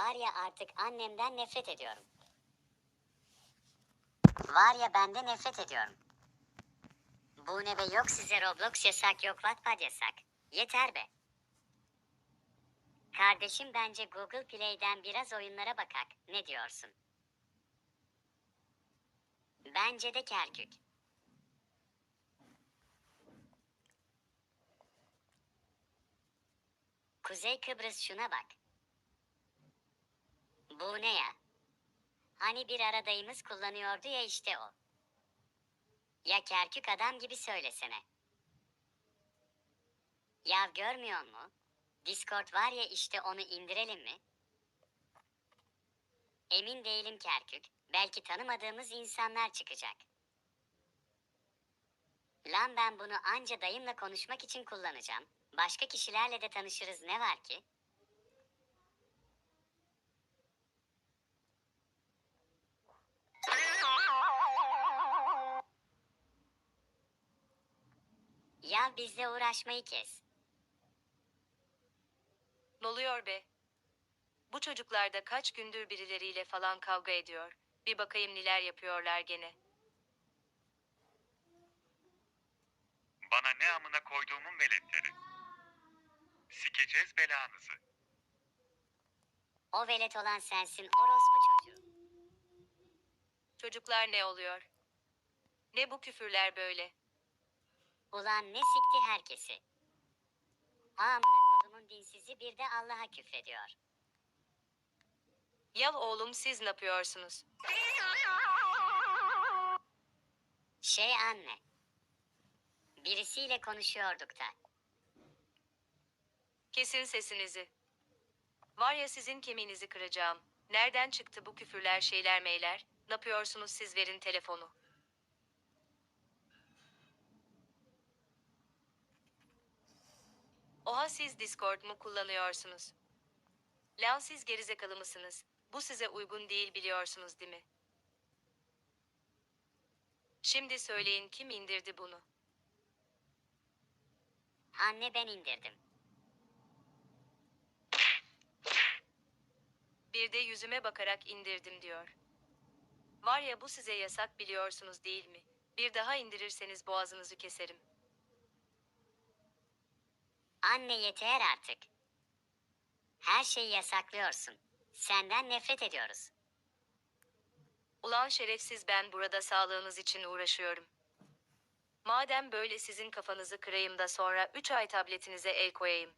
Var ya artık annemden nefret ediyorum. Var ya ben de nefret ediyorum. Bu ne be yok size Roblox yasak yok Wattpad yasak. Yeter be. Kardeşim bence Google Play'den biraz oyunlara bakak. Ne diyorsun? Bence de Kerkük. Kuzey Kıbrıs şuna bak. Bu ne ya? Hani bir aradayımız kullanıyordu ya işte o. Ya Kerkük adam gibi söylesene. Ya görmüyor mu? Discord var ya işte onu indirelim mi? Emin değilim Kerkük. Belki tanımadığımız insanlar çıkacak. Lan ben bunu anca dayımla konuşmak için kullanacağım. Başka kişilerle de tanışırız ne var ki? Ya bizle uğraşmayı kes. Ne oluyor be? Bu çocuklar da kaç gündür birileriyle falan kavga ediyor. Bir bakayım neler yapıyorlar gene. Bana ne amına koyduğumun veletleri. Sikeceğiz belanızı. O velet olan sensin orospu çocuğu. Çocuklar ne oluyor? Ne bu küfürler böyle? Ulan ne sikti herkesi. Amına kodumun dinsizi bir de Allah'a küfrediyor. Yav oğlum siz ne yapıyorsunuz? Şey anne. Birisiyle konuşuyorduk da. Kesin sesinizi. Var ya sizin kemiğinizi kıracağım. Nereden çıktı bu küfürler şeyler meyler? Ne yapıyorsunuz siz verin telefonu. Oha siz Discord mu kullanıyorsunuz? Lan siz gerizekalı mısınız? Bu size uygun değil biliyorsunuz değil mi? Şimdi söyleyin kim indirdi bunu? Anne ben indirdim. Bir de yüzüme bakarak indirdim diyor. Var ya bu size yasak biliyorsunuz değil mi? Bir daha indirirseniz boğazınızı keserim. Anne yeter artık. Her şeyi yasaklıyorsun. Senden nefret ediyoruz. Ulan şerefsiz ben burada sağlığınız için uğraşıyorum. Madem böyle sizin kafanızı kırayım da sonra 3 ay tabletinize el koyayım.